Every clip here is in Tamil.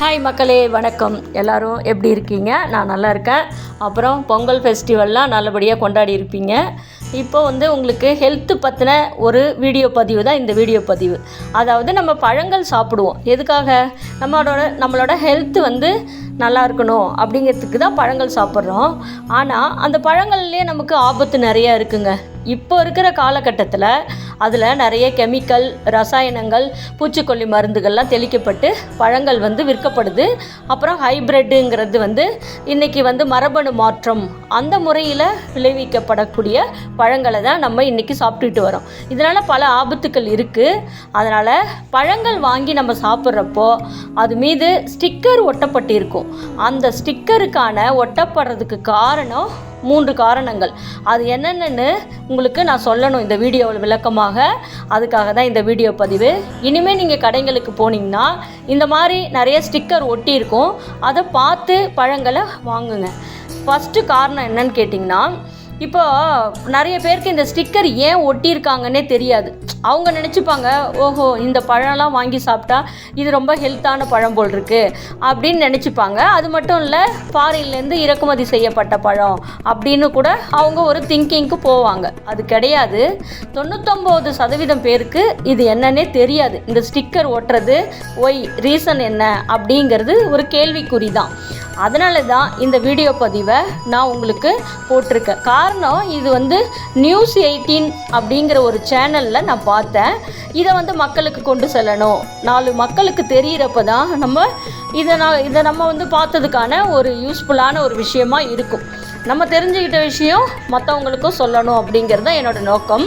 ஹாய் மக்களே வணக்கம். எல்லாரும் எப்படி இருக்கீங்க? நான் நல்லா இருக்கேன். அப்புறம் பொங்கல் ஃபெஸ்டிவல்லாம் நல்லபடியாக கொண்டாடி இருப்பீங்க. இப்போ வந்து உங்களுக்கு ஹெல்த்து பற்றின ஒரு வீடியோ பதிவு தான் இந்த வீடியோ பதிவு. அதாவது நம்ம பழங்கள் சாப்பிடுவோம். எதுக்காக? நம்மளோட நம்மளோட ஹெல்த்து வந்து நல்லா இருக்கணும் அப்படிங்கிறதுக்கு தான் பழங்கள் சாப்பிட்றோம். ஆனால் அந்த பழங்கள்லேயே நமக்கு ஆபத்து நிறையா இருக்குங்க. இப்போ இருக்கிற காலகட்டத்தில் அதில் நிறைய கெமிக்கல் ரசாயனங்கள் பூச்சிக்கொல்லி மருந்துகள்லாம் தெளிக்கப்பட்டு பழங்கள் வந்து விற்கப்படுது. அப்புறம் ஹைப்ரிட்டுங்கிறது வந்து இன்றைக்கி வந்து மரபணு மாற்றம் அந்த முறையில் விளைவிக்கப்படக்கூடிய பழங்களை தான் நம்ம இன்றைக்கி சாப்பிட்டுட்டு வரோம். இதனால் பல ஆபத்துக்கள் இருக்குது அதனால் பழங்கள் வாங்கி நம்ம சாப்பிட்றப்போ அது மீது ஸ்டிக்கர் ஒட்டப்பட்டிருக்கும். அந்த ஸ்டிக்கருக்கான ஒட்டப்படுறதுக்கு காரணம் மூன்று காரணங்கள். அது என்னென்னு உங்களுக்கு நான் சொல்லணும் இந்த வீடியோவில் விளக்கமாக. அதுக்காக தான் இந்த வீடியோ பதிவு. இனிமேல் நீங்கள் கடைங்களுக்கு போனீங்கன்னா இந்த மாதிரி நிறைய ஸ்டிக்கர் ஒட்டியிருக்கும் அதை பார்த்து பழங்களை வாங்குங்க. ஃபஸ்ட்டு காரணம் என்னன்னு கேட்டிங்கன்னா இப்போ நிறைய பேருக்கு இந்த ஸ்டிக்கர் ஏன் ஒட்டியிருக்காங்கன்னே தெரியாது. அவங்க நினச்சிப்பாங்க ஓஹோ இந்த பழம்லாம் வாங்கி சாப்பிட்டா இது ரொம்ப ஹெல்த்தான பழம் போல் இருக்கு. அப்படின்னு நினச்சிப்பாங்க. அது மட்டும் இல்லை ஃபாரின்லேருந்து இறக்குமதி செய்யப்பட்ட பழம் அப்படின்னு கூட அவங்க ஒரு திங்கிங்க்கு போவாங்க. அது கிடையாது. தொண்ணூத்தொம்பது சதவீதம் பேருக்கு இது என்னன்னே தெரியாது. இந்த ஸ்டிக்கர் ஒட்டுறது ஒய் ரீசன் என்ன? அப்படிங்கிறது ஒரு கேள்விக்குறி தான். அதனால தான் இந்த வீடியோ பதிவை நான் உங்களுக்கு போட்டிருக்கேன். காரணம் இது வந்து நியூஸ் எயிட்டீன் அப்படிங்கிற ஒரு சேனலில் நான் பார்த்தேன். இதை வந்து மக்களுக்கு கொண்டு செல்லணும். நாலு மக்களுக்கு தெரிகிறப்ப தான் நம்ம இதை நான் இதை நம்ம வந்து பார்த்ததுக்கான ஒரு யூஸ்ஃபுல்லான ஒரு விஷயமா இருக்கும். நம்ம தெரிஞ்சுக்கிட்ட விஷயம் மற்றவங்களுக்கும் சொல்லணும் அப்படிங்கிறது தான் என்னோடய நோக்கம்.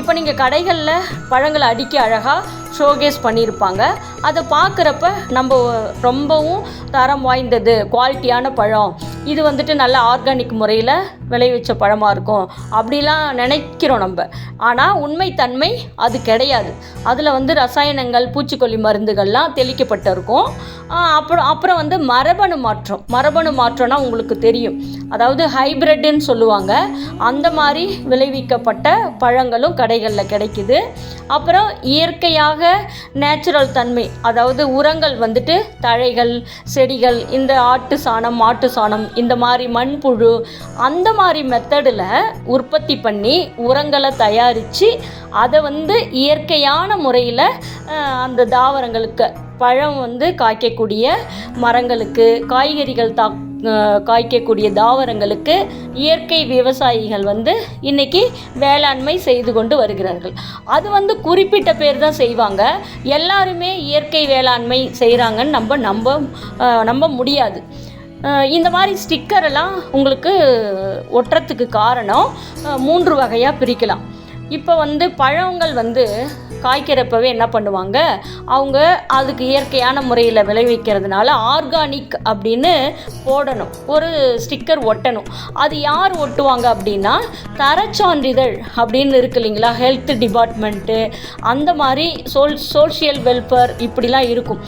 இப்போ நீங்கள் கடைகளில் பழங்களை அடுக்கி அழகாக ஷோகேஸ் பண்ணியிருப்பாங்க. அதை பார்க்குறப்ப நம்ம ரொம்பவும் தரம் வாய்ந்தது குவாலிட்டியான பழம். இது வந்துட்டு நல்ல ஆர்கானிக் முறையில் விளைவிச்ச பழமாக இருக்கும். அப்படிலாம் நினைக்கிறோம் நம்ம. ஆனால் உண்மைத்தன்மை அது கிடையாது. அதில் வந்து ரசாயனங்கள் பூச்சிக்கொல்லி மருந்துகள்லாம் தெளிக்கப்பட்டு இருக்கும் அப்புறம் அப்புறம் வந்து மரபணு மாற்றம். மரபணு மாற்றம்னா உங்களுக்கு தெரியும். அதாவது ஹைப்ரிட்டுன்னு சொல்லுவாங்க. அந்த மாதிரி விளைவிக்கப்பட்ட பழங்களும் கடைகளில் கிடைக்குது. அப்புறம் இயற்கையாக நேச்சுரல் தன்மை அதாவது உரங்கள் வந்துட்டு தழைகள் செடிகள் இந்த ஆட்டு சாணம் மாட்டு சாணம் இந்த மாதிரி மண்புழு அந்த மாதிரி மெத்தடில் உற்பத்தி பண்ணி உரங்களை தயாரித்து அதை வந்து இயற்கையான முறையில் அந்த தாவரங்களுக்கு பழம் வந்து காய்க்கக்கூடிய மரங்களுக்கு காய்கறிகள் தா காய்க்கக்கூடிய தாவரங்களுக்கு இயற்கை விவசாயிகள் வந்து இன்றைக்கி வேளாண்மை செய்து கொண்டு வருகிறார்கள். அது வந்து குறிப்பிட்ட பேர் தான் செய்வாங்க. எல்லாருமே இயற்கை வேளாண்மை செய்கிறாங்கன்னு நம்ம நம்ப நம்ப முடியாது. இந்த மாதிரி ஸ்டிக்கர் எல்லாம் உங்களுக்கு ஒட்டுறதுக்கு காரணம் மூன்று வகையாக பிரிக்கலாம். இப்போ வந்து பழங்கள் வந்து காய்க்கிறப்பவே என்ன பண்ணுவாங்க? அவங்க அதுக்கு இயற்கையான முறையில் விளைவிக்கிறதுனால ஆர்கானிக் அப்படின்னு போடணும். ஒரு ஸ்டிக்கர் ஒட்டணும். அது யார் ஒட்டுவாங்க அப்படின்னா தரச்சான்றிதழ் அப்படின்னு இருக்கு இல்லைங்களா? ஹெல்த் டிபார்ட்மெண்ட்டு அந்த மாதிரி சோல் சோஷியல் வெல்ஃபேர் இப்படிலாம் இருக்கும்.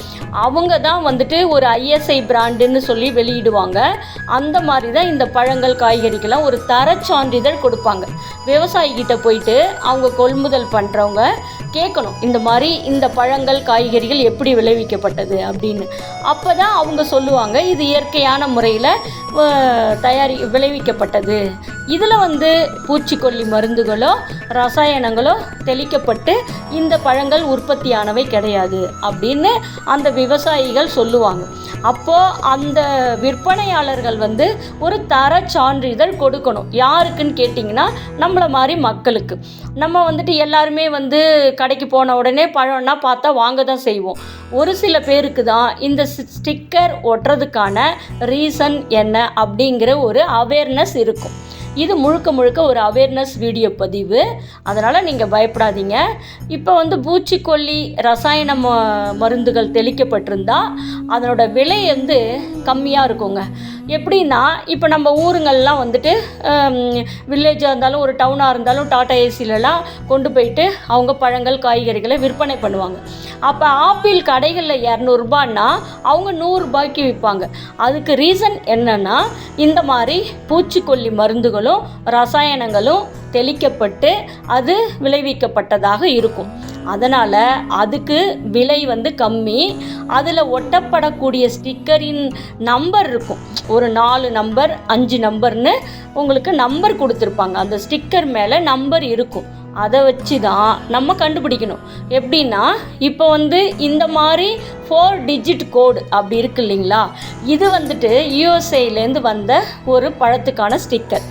அவங்க தான் வந்துட்டு ஒரு ஐஎஸ்ஐ பிராண்டுன்னு சொல்லி வெளியிடுவாங்க. அந்த மாதிரி தான் இந்த பழங்கள் காய்கறிக்கெல்லாம் ஒரு தரச்சான்றிதழ் கொடுப்பாங்க. விவசாயிகிட்ட போயிட்டு அவங்க கொள்முதல் பண்ணுறவங்க கே கேட்கணும் இந்த மாதிரி இந்த பழங்கள் காய்கறிகள் எப்படி விளைவிக்கப்பட்டது அப்படின்னு. அப்போ தான் அவங்க சொல்லுவாங்க இது இயற்கையான முறையில் தயாரி விளைவிக்கப்பட்டது. இதில் வந்து பூச்சிக்கொல்லி மருந்துகளோ ரசாயனங்களோ தெளிக்கப்பட்டு இந்த பழங்கள் உற்பத்தியானவை கிடையாது அப்படின்னு அந்த விவசாயிகள் சொல்லுவாங்க. அப்போது அந்த விற்பனையாளர்கள் வந்து ஒரு தர சான்றிதழ் கொடுக்கணும். யாருக்குன்னு கேட்டிங்கன்னா நம்மளை மாதிரி மக்களுக்கு. நம்ம வந்துட்டு எல்லாருமே வந்து கடைக்கு போன உடனே பழம்னா பார்த்தா வாங்க தான் செய்வோம். ஒரு சில பேருக்கு தான் இந்த ஸ்டிக்கர் ஒட்டுறதுக்கான ரீசன் என்ன அப்படிங்கிற ஒரு அவேர்னஸ் இருக்கும். இது முழுக்க முழுக்க ஒரு அவேர்னஸ் வீடியோ பதிவு. அதனால் நீங்கள் பயப்படாதீங்க. இப்போ வந்து பூச்சிக்கொல்லி ரசாயன ம- மருந்துகள் தெளிக்கப்பட்டிருந்தா அதனோட விலை வந்து கம்மியாக இருக்குங்க. எப்படின்னா இப்போ நம்ம ஊருங்கள்லாம் வந்துட்டு வில்லேஜாக இருந்தாலும் ஒரு டவுனாக இருந்தாலும் டாட்டா ஏசிலலாம் கொண்டு போயிட்டு அவங்க பழங்கள் காய்கறிகளை விற்பனை பண்ணுவாங்க. அப்போ ஆப்பிள் கடைகளில் இரநூறுபான்னா அவங்க நூறுரூபாய்க்கு விற்பாங்க. அதுக்கு ரீசன் என்னன்னா இந்த மாதிரி பூச்சிக்கொல்லி மருந்துகளும் ரசாயனங்களும் தெளிக்கப்பட்டு அது விளைவிக்கப்பட்டதாக இருக்கும். அதனால் அதுக்கு விலை வந்து கம்மி. அதில் ஒட்டப்படக்கூடிய ஸ்டிக்கரின் நம்பர் இருக்கும். ஒரு நாலு நம்பர் அஞ்சு நம்பர்னு உங்களுக்கு நம்பர் கொடுத்துருப்பாங்க. அந்த ஸ்டிக்கர் மேலே நம்பர் இருக்கும். அதை வச்சு தான் நம்ம கண்டுபிடிக்கணும். எப்படின்னா இப்போ வந்து இந்த மாதிரி ஃபோர் டிஜிட் கோடு அப்படி இருக்கு இல்லைங்களா? இது வந்துட்டு யூஎஸ்ஏலேருந்து வந்த ஒரு பழத்துக்கான ஸ்டிக்கர்.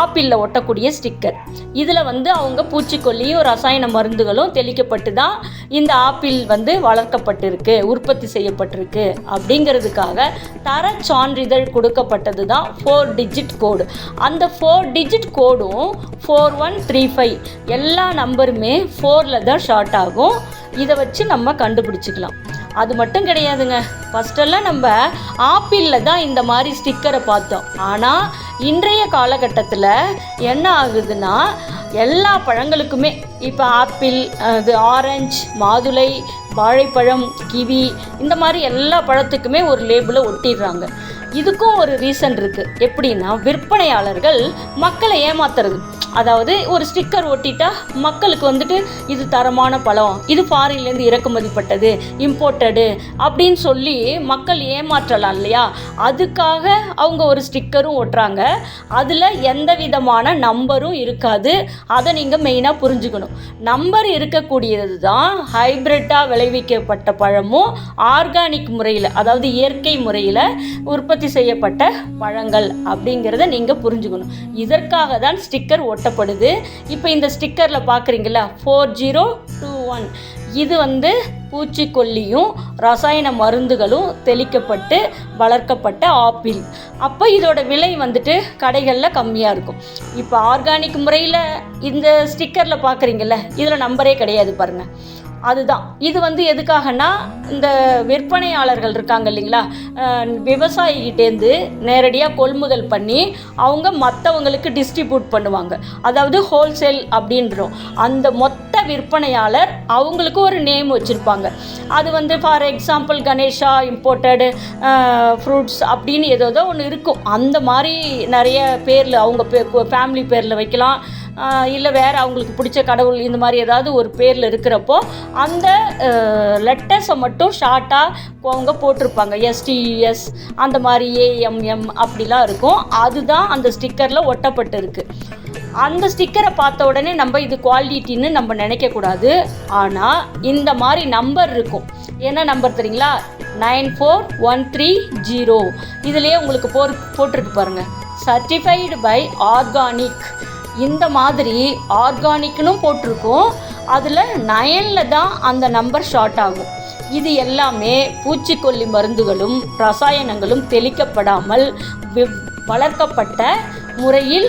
ஆப்பிளில் ஒட்டக்கூடிய ஸ்டிக்கர் இதில் வந்து அவங்க பூச்சிக்கொல்லியும் ரசாயன மருந்துகளும் தெளிக்கப்பட்டு தான் இந்த ஆப்பிள் வந்து வளர்க்கப்பட்டிருக்கு உற்பத்தி செய்யப்பட்டிருக்கு அப்படிங்கிறதுக்காக தர சான்றிதழ் கொடுக்கப்பட்டது தான் ஃபோர் டிஜிட் கோடு அந்த ஃபோர் டிஜிட் கோடும் ஃபோர் ஒன் த்ரீ ஃபைவ் எல்லா நம்பருமே ஃபோரில் தான் ஷார்ட் ஆகும். இதை வச்சு நம்ம கண்டுபிடிச்சிக்கலாம். அது மட்டும் கிடையாதுங்க. ஃபஸ்ட்டெல்லாம் நம்ம ஆப்பிளில் தான் இந்த மாதிரி ஸ்டிக்கரை பார்த்தோம். ஆனால் இன்றைய காலகட்டத்தில் என்ன ஆகுதுன்னா எல்லா பழங்களுக்குமே இப்போ ஆப்பிள் அது ஆரஞ்சு மாதுளை வாழைப்பழம் கிவி இந்த மாதிரி எல்லா பழத்துக்குமே ஒரு லேபிளை ஒட்டிடுறாங்க. இதுக்கும் ஒரு ரீசன் இருக்குது எப்படின்னா விற்பனையாளர்கள் மக்களை ஏமாத்துறது. அதாவது ஒரு ஸ்டிக்கர் ஒட்டிட்டா மக்களுக்கு வந்துட்டு இது தரமான பழம் இது ஃபாரின்லேருந்து இறக்குமதிப்பட்டது இம்போர்ட்டடு அப்படின்னு சொல்லி மக்கள் ஏமாற்றலாம் இல்லையா? அதுக்காக அவங்க ஒரு ஸ்டிக்கரும் ஒட்டுறாங்க. அதில் எந்த விதமான நம்பரும் இருக்காது. அதை நீங்கள் மெயினாக புரிஞ்சுக்கணும். நம்பர் இருக்கக்கூடியது தான் ஹைப்ரிட்டாக விளைவிக்கப்பட்ட பழமும் ஆர்கானிக் முறையில் அதாவது இயற்கை முறையில் உற்பத்தி செய்யப்பட்ட பழங்கள் அப்படிங்கிறத நீங்கள் புரிஞ்சுக்கணும். இதற்காக தான் ஸ்டிக்கர் ஒட்டப்படுது இப்போ இந்த ஸ்டிக்கரில் பார்க்குறீங்களா ஃபோர் ஜீரோ டூ ஒன் இது வந்து பூச்சிக்கொல்லியும் ரசாயன மருந்துகளும் தெளிக்கப்பட்டு வளர்க்கப்பட்ட ஆப்பிள். அப்போ இதோட விலை வந்துட்டு கடைகளில் கம்மியாக இருக்கும். இப்போ ஆர்கானிக் முறையில் இந்த ஸ்டிக்கரில் பார்க்குறீங்கள இதில் நம்பரே கிடையாது பாருங்கள் அதுதான். இது வந்து எதுக்காகனா இந்த விற்பனையாளர்கள் இருக்காங்க இல்லைங்களா விவசாயிகிட்டேருந்து நேரடியாக கொள்முதல் பண்ணி அவங்க மற்றவங்களுக்கு டிஸ்ட்ரிபியூட் பண்ணுவாங்க. அதாவது ஹோல்சேல் அப்படின்றோம். அந்த மொத்த விற்பனையாளர் அவங்களுக்கு ஒரு நேம் வச்சுருப்பாங்க. அது வந்து for example Ganesha imported fruits அப்படின்னு ஏதோ ஒன்று இருக்கும். அந்த மாதிரி நிறைய பேரில் அவங்க பே ஃபேமிலி பேரில் வைக்கலாம். இல்லை வேறு அவங்களுக்கு பிடிச்ச கடவுள் இந்த மாதிரி ஏதாவது ஒரு பேரில் இருக்கிறப்போ அந்த லெட்டர்ஸை மட்டும் ஷார்ட்டாக அவங்க போட்டிருப்பாங்க. எஸ்டிஎஸ் அந்த மாதிரி ஏஎம்எம் அப்படிலாம் இருக்கும். அதுதான் அந்த ஸ்டிக்கரில் ஒட்டப்பட்டு இருக்குது அந்த ஸ்டிக்கரை பார்த்த உடனே நம்ம இது குவாலிட்டின்னு நம்ம நினைக்கக்கூடாது ஆனால் இந்த மாதிரி நம்பர் இருக்கும். என்ன நம்பர் தெரியுங்களா? Nine four one three zero இதுலேயே உங்களுக்கு போர் போட்டிருக்கு பாருங்கள் சர்டிஃபைடு பை ஆர்கானிக் இந்த மாதிரி ஆர்கானிக்னும் போட்டிருக்கோம். அதில் நயனில் தான் அந்த நம்பர் ஷார்ட் ஆகும். இது எல்லாமே பூச்சிக்கொல்லி மருந்துகளும் ரசாயனங்களும் தெளிக்கப்படாமல் வளர்க்கப்பட்ட முறையில்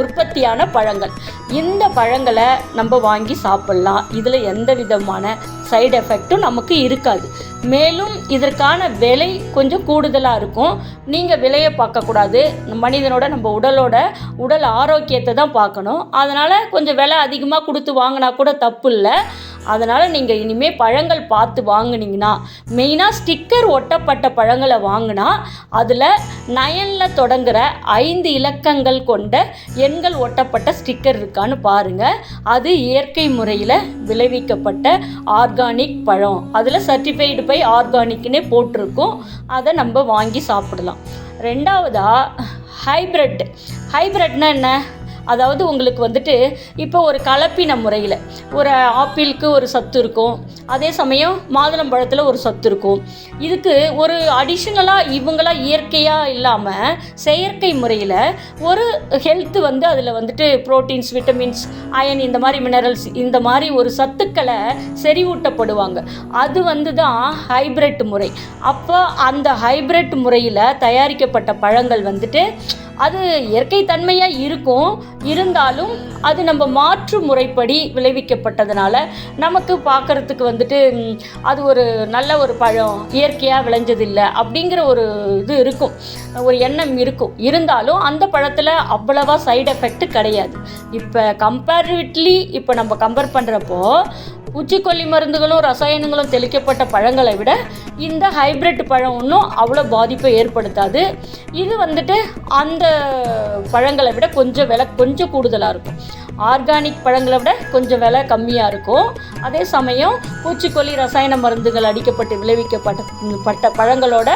உற்பத்தியான பழங்கள். இந்த பழங்களை நம்ம வாங்கி சாப்பிட்லாம். இதில் எந்த விதமான சைடு எஃபெக்ட்டும் நமக்கு இருக்காது. மேலும் இதற்கான விலை கொஞ்சம் கூடுதலாக இருக்கும். நீங்கள் விலையை பார்க்கக்கூடாது மனிதனோட நம்ம உடலோட உடல் ஆரோக்கியத்தை தான் பார்க்கணும். அதனால் கொஞ்சம் விலை அதிகமாக கொடுத்து வாங்கினா கூட தப்பு இல்லை. அதனால் நீங்கள் இனிமேல் பழங்கள் பார்த்து வாங்குனீங்கன்னா மெயினாக ஸ்டிக்கர் ஒட்டப்பட்ட பழங்களை வாங்கினா அதில் நயனில் தொடங்குற ஐந்து இலக்கங்கள் கொண்ட எண்கள் ஒட்டப்பட்ட ஸ்டிக்கர் இருக்கான்னு பாருங்கள் அது இயற்கை முறையில் விளைவிக்கப்பட்ட ஆர்கானிக் பழம். அதில் சர்டிஃபைடு பை ஆர்கானிக்னே போட்டிருக்கும். அதை நம்ம வாங்கி சாப்பிடலாம். ரெண்டாவதாக ஹைப்ரிட் ஹைப்ரிட்னா என்ன? அதாவது உங்களுக்கு வந்துட்டு இப்போ ஒரு கலப்பின முறையில் ஒரு ஆப்பிளுக்கு ஒரு சத்து இருக்கும் அதே சமயம் மாதுளம்பழத்தில் ஒரு சத்து இருக்கும். இதுக்கு ஒரு அடிஷ்னலாக இவங்களா இயற்கையாக இல்லாமல் செயற்கை முறையில் ஒரு ஹெல்த்து வந்து அதில் வந்துட்டு ப்ரோட்டீன்ஸ் விட்டமின்ஸ் அயன் இந்த மாதிரி மினரல்ஸ் இந்த மாதிரி ஒரு சத்துக்களை செறிவூட்டப்படுவாங்க. அது வந்து தான் ஹைப்ரிட் முறை. அப்போ அந்த ஹைப்ரிட் முறையில் தயாரிக்கப்பட்ட பழங்கள் வந்துட்டு அது இயற்கை தன்மையாக இருக்கும் இருந்தாலும் அது நம்ம மாற்று முறைப்படி விளைவிக்கப்பட்டதுனால நமக்கு பார்க்கறதுக்கு வந்துட்டு அது ஒரு நல்ல ஒரு பழம் இயற்கையாக விளைஞ்சதில்லை அப்படிங்கிற ஒரு இது இருக்கும். ஒரு எண்ணம் இருக்கும். இருந்தாலும் அந்த பழத்தில் அவ்வளவா சைடு எஃபெக்ட் கிடையாது. இப்போ கம்பேரிட்லி இப்போ நம்ம கம்பேர் பண்ணுறப்போ பூச்சிக்கொல்லி மருந்துகளும் ரசாயனங்களும் தெளிக்கப்பட்ட பழங்களை விட இந்த ஹைப்ரிட் பழம் ஒன்றும் அவ்வளோ பாதிப்பை ஏற்படுத்தாது. இது வந்துட்டு அந்த பழங்களை விட கொஞ்சம் விலை கொஞ்சம் கூடுதலாக இருக்கும். ஆர்கானிக் பழங்களை விட கொஞ்சம் விலை கம்மியாக இருக்கும். அதே சமயம் பூச்சிக்கொல்லி ரசாயன மருந்துகள் அடிக்கப்பட்டு விளைவிக்கப்பட்ட பட்ட பழங்களோட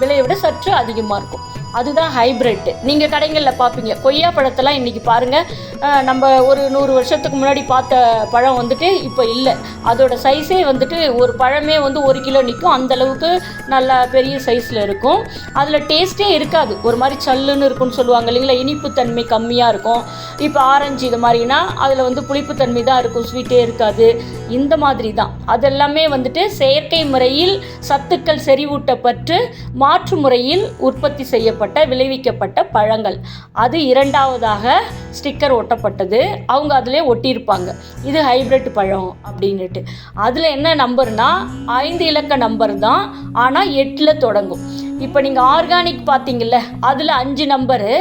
விலையை விட சற்று அதிகமாக இருக்கும். அதுதான் ஹைப்ரிட் நீங்கள் கடைகளில் பார்ப்பீங்க கொய்யா பழத்தெல்லாம் இன்றைக்கி பாருங்கள் நம்ம ஒரு நூறு வருஷத்துக்கு முன்னாடி பார்த்த பழம் வந்துட்டு இப்போ இல்லை. அதோட சைஸே வந்துட்டு ஒரு பழமே வந்து ஒரு கிலோ நிற்கும் அந்த அளவுக்கு நல்லா பெரிய சைஸில் இருக்கும். அதில் டேஸ்ட்டே இருக்காது. ஒரு மாதிரி சல்லுன்னு இருக்கும்னு சொல்லுவாங்க இல்லைங்களா? இனிப்புத்தன்மை கம்மியாக இருக்கும். இப்போ ஆரஞ்சு இது மாதிரினா அதில் வந்து புளிப்புத்தன்மை தான் இருக்கும். ஸ்வீட்டே இருக்காது. இந்த மாதிரி தான். அதெல்லாமே வந்துட்டு செயற்கை முறையில் சத்துக்கள் செறிவூட்டப்பட்டு மாற்று முறையில் உற்பத்தி செய்யப்பட்ட விளைவிக்கப்பட்ட பழங்கள். அது இரண்டாவதாக ஸ்டிக்கர் ஒட்டப்பட்டது. அவங்க அதிலே ஒட்டியிருப்பாங்க. இது ஹைப்ரிட் பழம் அப்படின்ட்டு அதில் என்ன நம்பர்னா ஐந்து இலக்க நம்பர் தான். ஆனால் எட்டில் தொடங்கும். இப்போ நீங்கள் ஆர்கானிக் பார்த்தீங்கல்ல அதில் அஞ்சு நம்பரு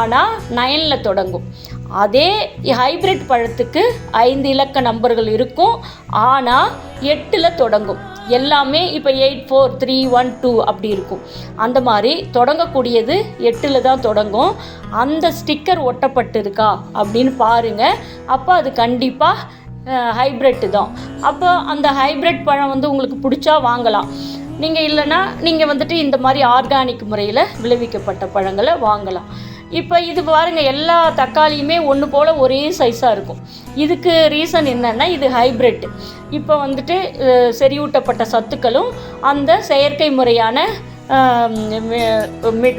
ஆனால் நயனில் தொடங்கும். அதே ஹைப்ரிட் பழத்துக்கு ஐந்து இலக்க நம்பர்கள் இருக்கும். ஆனால் எட்டில் தொடங்கும். எல்லாமே இப்போ eight four three one two அப்படி இருக்கும். அந்த மாதிரி தொடங்கக்கூடியது எட்டில் தான் தொடங்கும். அந்த ஸ்டிக்கர் ஒட்டப்பட்டு இருக்கா அப்படின்னு பாருங்கள் அப்போ அது கண்டிப்பாக ஹைப்ரிட்டு தான். அப்போ அந்த ஹைப்ரிட் பழம் வந்து உங்களுக்கு பிடிச்சா வாங்கலாம். நீங்கள் இல்லைன்னா நீங்கள் வந்துட்டு இந்த மாதிரி ஆர்கானிக் முறையில் விளைவிக்கப்பட்ட பழங்களை வாங்கலாம். இப்போ இது பாருங்க எல்லா தக்காளியுமே ஒன்று போல் ஒரே சைஸாக இருக்கும். இதுக்கு ரீசன் என்னன்னா இது ஹைப்ரிட் இப்போ வந்துட்டு செறிவூட்டப்பட்ட சத்துக்களும் அந்த செயற்கை முறையான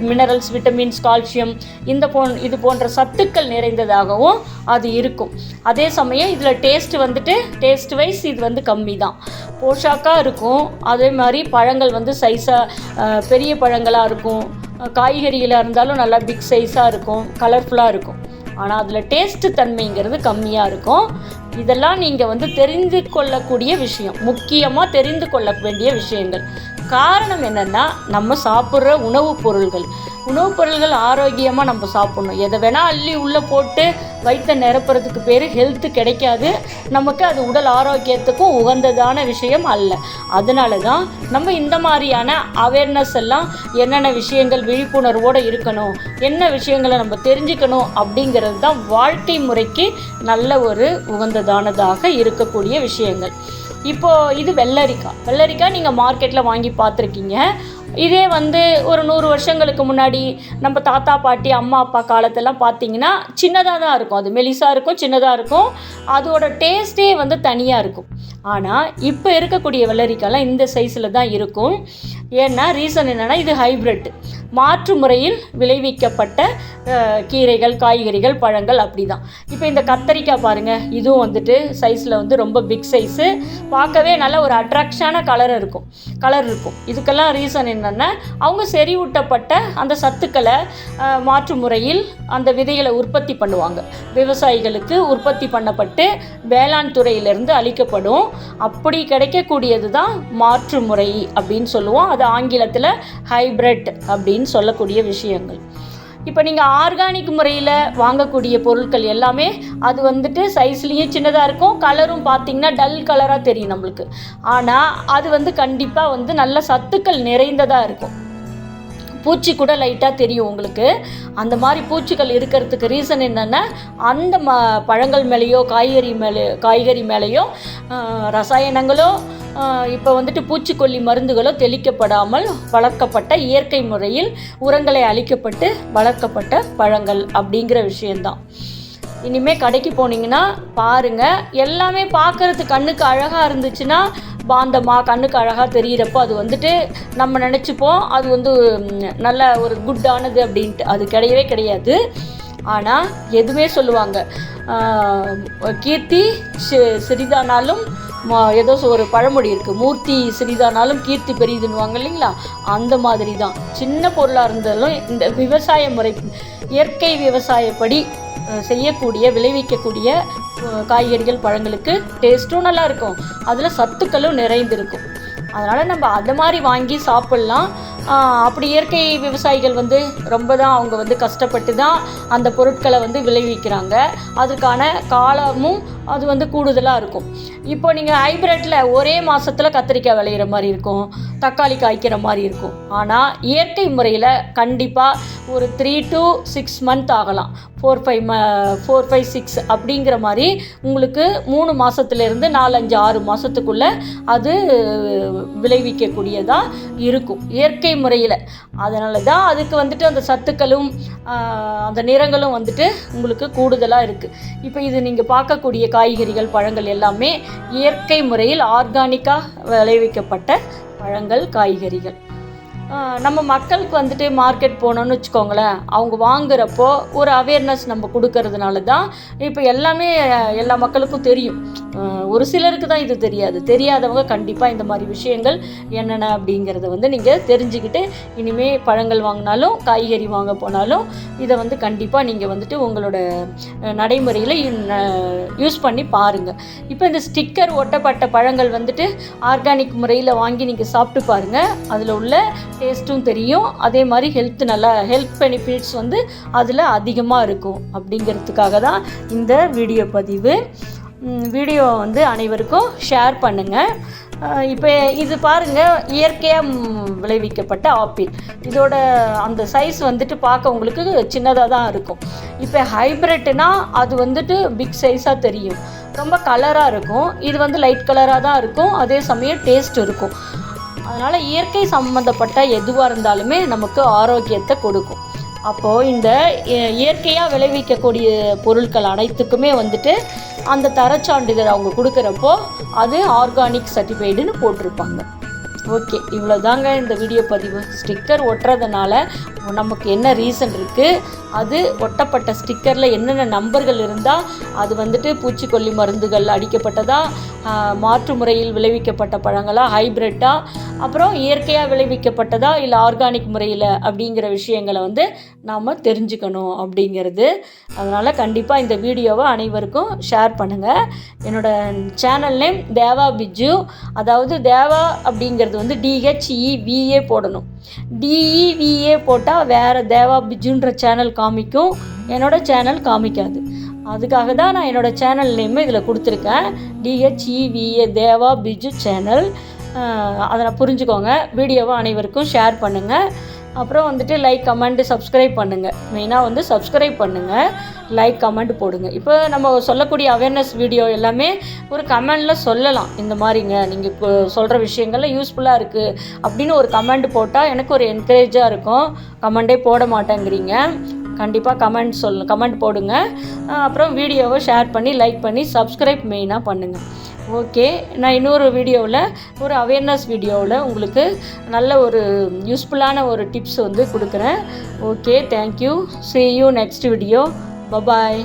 மினரல்ஸ் விட்டமின்ஸ் கால்சியம் இந்த போன் இது போன்ற சத்துக்கள் நிறைந்ததாகவும் அது இருக்கும். அதே சமயம் இதில் டேஸ்ட் வந்துட்டு டேஸ்ட் வைஸ் இது வந்து கம்மி தான் போஷாக்காக இருக்கும். அதே மாதிரி பழங்கள் வந்து சைஸாக பெரிய பழங்களாக இருக்கும். காய்கறிகளாக இருந்தாலும் நல்லா பிக் சைஸாக இருக்கும் கலர்ஃபுல்லாக இருக்கும். ஆனால் அதில் டேஸ்ட்டு தன்மைங்கிறது கம்மியாக இருக்கும். இதெல்லாம் நீங்கள் வந்து தெரிந்து கொள்ளக்கூடிய விஷயம். முக்கியமாக தெரிந்து கொள்ள வேண்டிய விஷயங்கள். காரணம் என்னென்னா நம்ம சாப்பிட்ற உணவுப் பொருள்கள். உணவுப் பொருள்கள் ஆரோக்கியமாக நம்ம சாப்பிட்ணும். எதை வேணால் அள்ளி உள்ளே போட்டு வயிற்றை நிரப்புறதுக்கு பேர் ஹெல்த்து கிடைக்காது. நமக்கு அது உடல் ஆரோக்கியத்துக்கும் உகந்ததான விஷயம் அல்ல. அதனால தான் நம்ம இந்த மாதிரியான அவேர்னஸ் எல்லாம் என்னென்ன விஷயங்கள் விழிப்புணர்வோடு இருக்கணும் என்ன விஷயங்களை நம்ம தெரிஞ்சுக்கணும் அப்படிங்கிறது தான் வாழ்க்கை முறைக்கு நல்ல ஒரு உகந்த உகந்ததானதாக இருக்கக்கூடிய விஷயங்கள். இப்போ இது வெள்ளரிக்காய் வெள்ளரிக்காய் நீங்கள் மார்க்கெட்டில் வாங்கி பார்த்துருக்கீங்க. இதே வந்து ஒரு நூறு வருஷங்களுக்கு முன்னாடி நம்ம தாத்தா பாட்டி அம்மா அப்பா காலத்தெல்லாம் பார்த்தீங்கன்னா சின்னதாக தான் இருக்கும். அது மெலிசாக இருக்கும் சின்னதாக இருக்கும். அதோட டேஸ்ட்டே வந்து தனியாக இருக்கும். ஆனால் இப்போ இருக்கக்கூடிய வெள்ளரிக்காய்லாம் இந்த சைஸில் தான் இருக்கும். ஏன்னா ரீசன் என்னென்னா இது ஹைப்ரிட் மாற்று முறையில் விளைவிக்கப்பட்ட கீரைகள் காய்கறிகள் பழங்கள் அப்படி தான் இப்போ இந்த கத்தரிக்காய் பாருங்கள் இதுவும் வந்துட்டு சைஸில் வந்து ரொம்ப பிக் சைஸு பார்க்கவே நல்ல ஒரு அட்ராக்ஷனான கலர் இருக்கும். கலர் இருக்கும். இதுக்கெல்லாம் ரீசன் என்னென்னா அவங்க செறிவூட்டப்பட்ட அந்த சத்துக்களை மாற்று முறையில் அந்த விதைகளை உற்பத்தி பண்ணுவாங்க. விவசாயிகளுக்கு உற்பத்தி பண்ணப்பட்டு வேளாண் துறையிலிருந்து அளிக்கப்படும். அப்படி கிடைக்கக்கூடியது தான் மாற்று முறை அப்படின்னு சொல்லுவோம். அது ஆங்கிலத்தில் ஹைப்ரிட் அப்படின்னு சொல்லக்கூடிய விஷயங்கள். இப்போ நீங்கள் ஆர்கானிக் முறையில் வாங்கக்கூடிய பொருட்கள் எல்லாமே அது வந்துட்டு சைஸ்லேயும் சின்னதாக இருக்கும். கலரும் பார்த்திங்கன்னா டல் கலராக தெரியும் நம்மளுக்கு. ஆனால் அது வந்து கண்டிப்பாக வந்து நல்ல சத்துக்கள் நிறைந்ததாக இருக்கும். பூச்சி கூட லைட்டாக தெரியும் உங்களுக்கு. அந்த மாதிரி பூச்சிகள் இருக்கிறதுக்கு ரீசன் என்னென்னா அந்த ம பழங்கள் மேலேயோ காய்கறி மேலே காய்கறி மேலேயோ ரசாயனங்களோ இப்போ வந்துட்டு பூச்சிக்கொல்லி மருந்துகளோ தெளிக்கப்படாமல் வளர்க்கப்பட்ட இயற்கை முறையில் உரங்களை அளிக்கப்பட்டு வளர்க்கப்பட்ட பழங்கள் அப்படிங்கிற விஷயந்தான் இனிமேல் கடைக்கு போனீங்கன்னா பாருங்க. எல்லாமே பார்க்கறது கண்ணுக்கு அழகாக இருந்துச்சுன்னா பாந்தமாக கண்ணுக்கு அழகாக தெரிகிறப்போ அது வந்துட்டு நம்ம நினச்சிப்போம். அது வந்து நல்ல ஒரு குட்டானது அப்படின்ட்டு. அது கிடையவே கிடையாது. ஆனால் எதுவுமே சொல்லுவாங்க. கீர்த்தி சி- சிறிதானாலும் ஏதோ ஒரு பழமொழி இருக்குது மூர்த்தி சிறிதானாலும் கீர்த்தி பெரியதுன்னுவாங்க இல்லைங்களா? அந்த மாதிரி தான் சின்ன பொருளாக இருந்தாலும் இந்த விவசாய முறை இயற்கை விவசாயப்படி செய்யக்கூடிய விளைவிக்கக்கூடிய காய்கறிகள் பழங்களுக்கு டேஸ்ட்டும் நல்லா இருக்கும். அதில் சத்துக்களும் நிறைந்திருக்கும். அதனால் நம்ம அதை மாதிரி வாங்கி சாப்பிட்லாம். அப்படி இயற்கை விவசாயிகள் வந்து ரொம்ப தான் அவங்க வந்து கஷ்டப்பட்டு தான் அந்த பொருட்களை வந்து விளைவிக்கிறாங்க. அதுக்கான காலமும் அது வந்து கூடுதலாக இருக்கும். இப்போ நீங்கள் ஹைப்ரிட்டில் ஒரே மாதத்தில் கத்திரிக்காய் விளையிற மாதிரி இருக்கும் தக்காளி காய்க்கிற மாதிரி இருக்கும். ஆனால் இயற்கை முறையில் கண்டிப்பாக ஒரு த்ரீ டு சிக்ஸ் மந்த் ஆகலாம். ஃபோர் ஃபைவ் ம ஃபோர் ஃபைவ் சிக்ஸ் அப்படிங்கிற மாதிரி உங்களுக்கு மூணு மாதத்துலேருந்து நாலஞ்சு ஆறு மாதத்துக்குள்ளே அது விளைவிக்கக்கூடியதாக இருக்கும். இயற்கை முறையில். அதனால தான் அதுக்கு வந்துட்டு அந்த சத்துக்களும் ஆஹ், அந்த நிறங்களும் வந்துட்டு உங்களுக்கு கூடுதலாக இருக்குது இப்போ இது நீங்கள் பார்க்கக்கூடிய காய்கறிகள் பழங்கள் எல்லாமே இயற்கை முறையில் ஆர்கானிக்காக விளைவிக்கப்பட்ட பழங்கள் காய்கறிகள். நம்ம மக்களுக்கு வந்துட்டு மார்க்கெட் போனோன்னு வச்சுக்கோங்களேன். அவங்க வாங்குறப்போ ஒரு அவேர்னஸ் நம்ம கொடுக்கறதுனால தான் இப்போ எல்லாமே எல்லா மக்களுக்கும் தெரியும். ஒரு சிலருக்கு தான் இது தெரியாது. தெரியாதவங்க கண்டிப்பாக இந்த மாதிரி விஷயங்கள் என்னென்ன அப்படிங்கிறத வந்து நீங்கள் தெரிஞ்சுக்கிட்டு இனிமேல் பழங்கள் வாங்கினாலும் காய்கறி வாங்க போனாலும் இதை வந்து கண்டிப்பாக நீங்கள் வந்துட்டு உங்களோட நடைமுறையில் யூஸ் பண்ணி பாருங்கள் இப்போ இந்த ஸ்டிக்கர் ஒட்டப்பட்ட பழங்கள் வந்துட்டு ஆர்கானிக் முறையில் வாங்கி நீங்கள் சாப்பிட்டு பாருங்கள் அதில் உள்ள டேஸ்ட்டும் தெரியும். அதே மாதிரி ஹெல்த் நல்லா ஹெல்த் பெனிஃபிட்ஸ் வந்து அதில் அதிகமாக இருக்கும் அப்படிங்கிறதுக்காக தான் இந்த வீடியோ பதிவு. வீடியோ வந்து அனைவருக்கும் ஷேர் பண்ணுங்கள் இப்போ இது பாருங்கள் இயற்கையாக விளைவிக்கப்பட்ட ஆப்பிள். இதோட அந்த சைஸ் வந்துட்டு பார்க்க உங்களுக்கு சின்னதாக தான் இருக்கும். இப்போ ஹைப்ரிட்னா அது வந்துட்டு பிக் சைஸாக தெரியும். ரொம்ப கலராக இருக்கும். இது வந்து லைட் கலராக தான் இருக்கும். அதே சமயம் டேஸ்ட் இருக்கும். அதனால் இயற்கை சம்மந்தப்பட்ட எதுவாக இருந்தாலுமே நமக்கு ஆரோக்கியத்தை கொடுக்கும். அப்போது இந்த இ- இயற்கையாக விளைவிக்கக்கூடிய பொருட்கள் அனைத்துக்குமே வந்துட்டு அந்த தரச்சான்றிதழ் அவங்க கொடுக்குறப்போ அது ஆர்கானிக் சர்டிஃபைடுன்னு போட்டிருப்பாங்க. ஓகே இவ்வளோ தாங்க இந்த வீடியோ பதிவு. ஸ்டிக்கர் ஒட்டுறதுனால நமக்கு என்ன ரீசன் இருக்குது அது ஒட்டப்பட்ட ஸ்டிக்கரில் என்னென்ன நம்பர்கள் இருந்தால் அது வந்துட்டு பூச்சிக்கொல்லி மருந்துகள் அடிக்கப்பட்டதா மாற்று முறையில் விளைவிக்கப்பட்ட பழங்களா ஹைப்ரிட்டா அப்புறம் இயற்கையாக விளைவிக்கப்பட்டதா இல்லை ஆர்கானிக் முறையில் அப்படிங்கிற விஷயங்களை வந்து நாம் தெரிஞ்சுக்கணும் அப்படிங்கிறது. அதனால் கண்டிப்பாக இந்த வீடியோவை அனைவருக்கும் ஷேர் பண்ணுங்கள் என்னோட சேனல் நேம் தேவா பிஜு. அதாவது தேவா அப்படிங்கிறது வந்து டிஹெச்இவிஏ போடணும். டிஇவிஏ போட்டால் வேறு தேவா பிஜுன்ற சேனல் காமிக்கும். என்னோடய சேனல் காமிக்காது. அதுக்காக தான் நான் என்னோடய சேனல் நேம் இதில் கொடுத்துருக்கேன். டிஹெச்இவிஏ தேவா பிஜு சேனல் அதை புரிஞ்சுக்கோங்க. வீடியோவை அனைவருக்கும் ஷேர் பண்ணுங்கள் அப்புறம் வந்துட்டு லைக் கமெண்ட் சப்ஸ்கிரைப் பண்ணுங்கள் மெயினாக வந்து சப்ஸ்கிரைப் பண்ணுங்கள் லைக் கமெண்ட் போடுங்க. இப்போ நம்ம சொல்லக்கூடிய அவேர்னஸ் வீடியோ எல்லாமே ஒரு கமெண்டில் சொல்லலாம். இந்த மாதிரிங்க. நீங்கள் சொல்கிற விஷயங்கள்லாம் யூஸ்ஃபுல்லாக இருக்குது அப்படின்னு ஒரு கமெண்ட் போட்டால் எனக்கு ஒரு என்கரேஜாக இருக்கும். கமெண்டே போட மாட்டேங்கிறீங்க. கண்டிப்பாக கமெண்ட் சொல் கமெண்ட் போடுங்க. அப்புறம் வீடியோவை ஷேர் பண்ணி லைக் பண்ணி சப்ஸ்கிரைப் மெயினாக பண்ணுங்கள் ஓகே நான் இன்னொரு வீடியோவில் ஒரு அவேர்னஸ் வீடியோவில் உங்களுக்கு நல்ல ஒரு யூஸ்ஃபுல்லான ஒரு டிப்ஸ் வந்து கொடுக்குறேன். Okay thank you see you next video bye bye